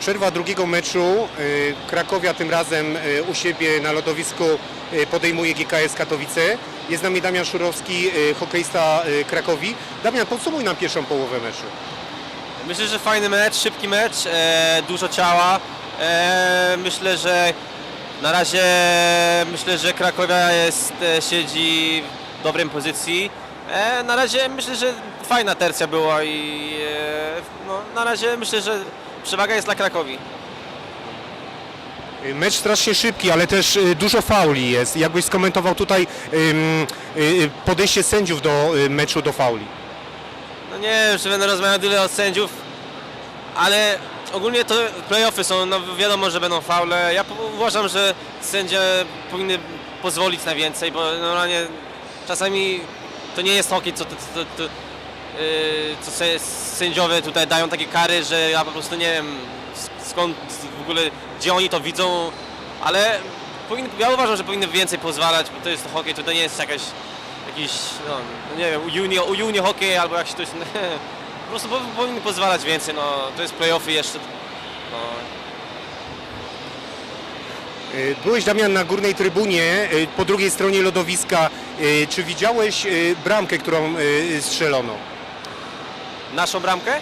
Przerwa drugiego meczu. y, Krakowia tym razem y, u siebie na lodowisku y, podejmuje GKS Katowice. Jest z nami Damian Szurowski, hokeista Krakowi. Damian, podsumuj nam pierwszą połowę meczu. Myślę, że fajny mecz, szybki mecz, e, dużo ciała. E, myślę, że na razie myślę, że Krakowia jest, e, siedzi w dobrej pozycji. Na razie myślę, że fajna tercja była i no, na razie myślę, że przewaga jest dla Krakowi. Y, Mecz strasznie szybki, ale też y, dużo fauli jest. Jakbyś skomentował tutaj y, podejście sędziów do meczu, do fauli. No nie wiem, czy będę rozmawiał tyle od sędziów, ale ogólnie to playoffy są, no wiadomo, że będą faule. Ja uważam, że sędzia powinny pozwolić na więcej, bo normalnie czasami to nie jest hokej, co, to, to, to, co se- sędziowie tutaj dają takie kary, że ja po prostu nie wiem sk- skąd w ogóle, gdzie oni to widzą, ale powinny, ja uważam, że powinny więcej pozwalać, bo to jest hokej, to nie jest jakaś jakiś, no, nie wiem, junior, junior hokej albo jakiś to jest, po prostu pow- powinni pozwalać więcej, no, to jest playoffy jeszcze, no, Y, Byłeś, Damian, na górnej trybunie, y, po drugiej stronie lodowiska. Y, Czy widziałeś y, bramkę, którą y, strzelono? Naszą bramkę.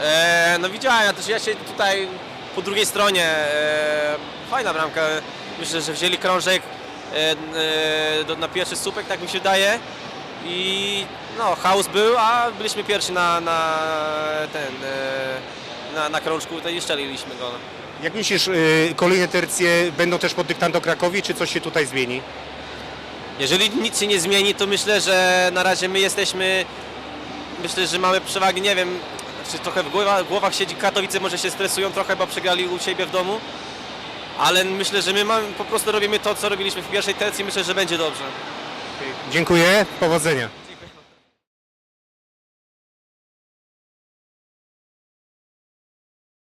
E, no widziałem, ja też ja się tutaj po drugiej stronie, e, fajna bramka, myślę, że wzięli krążek e, e, do, na pierwszy słupek, tak mi się wydaje. I no, chaos był, a byliśmy pierwsi na, na ten, e, na, na krążku to i strzeliliśmy go. Jak myślisz, y, kolejne tercje będą też pod dyktando Krakowi, czy coś się tutaj zmieni? Jeżeli nic się nie zmieni, to myślę, że na razie my jesteśmy, myślę, że mamy przewagę, nie wiem, czy trochę w głowach, w głowach siedzi Katowice, może się stresują trochę, bo przegrali u siebie w domu, ale myślę, że my mamy, po prostu robimy to, co robiliśmy w pierwszej tercji, myślę, że będzie dobrze. Dziękuję, powodzenia.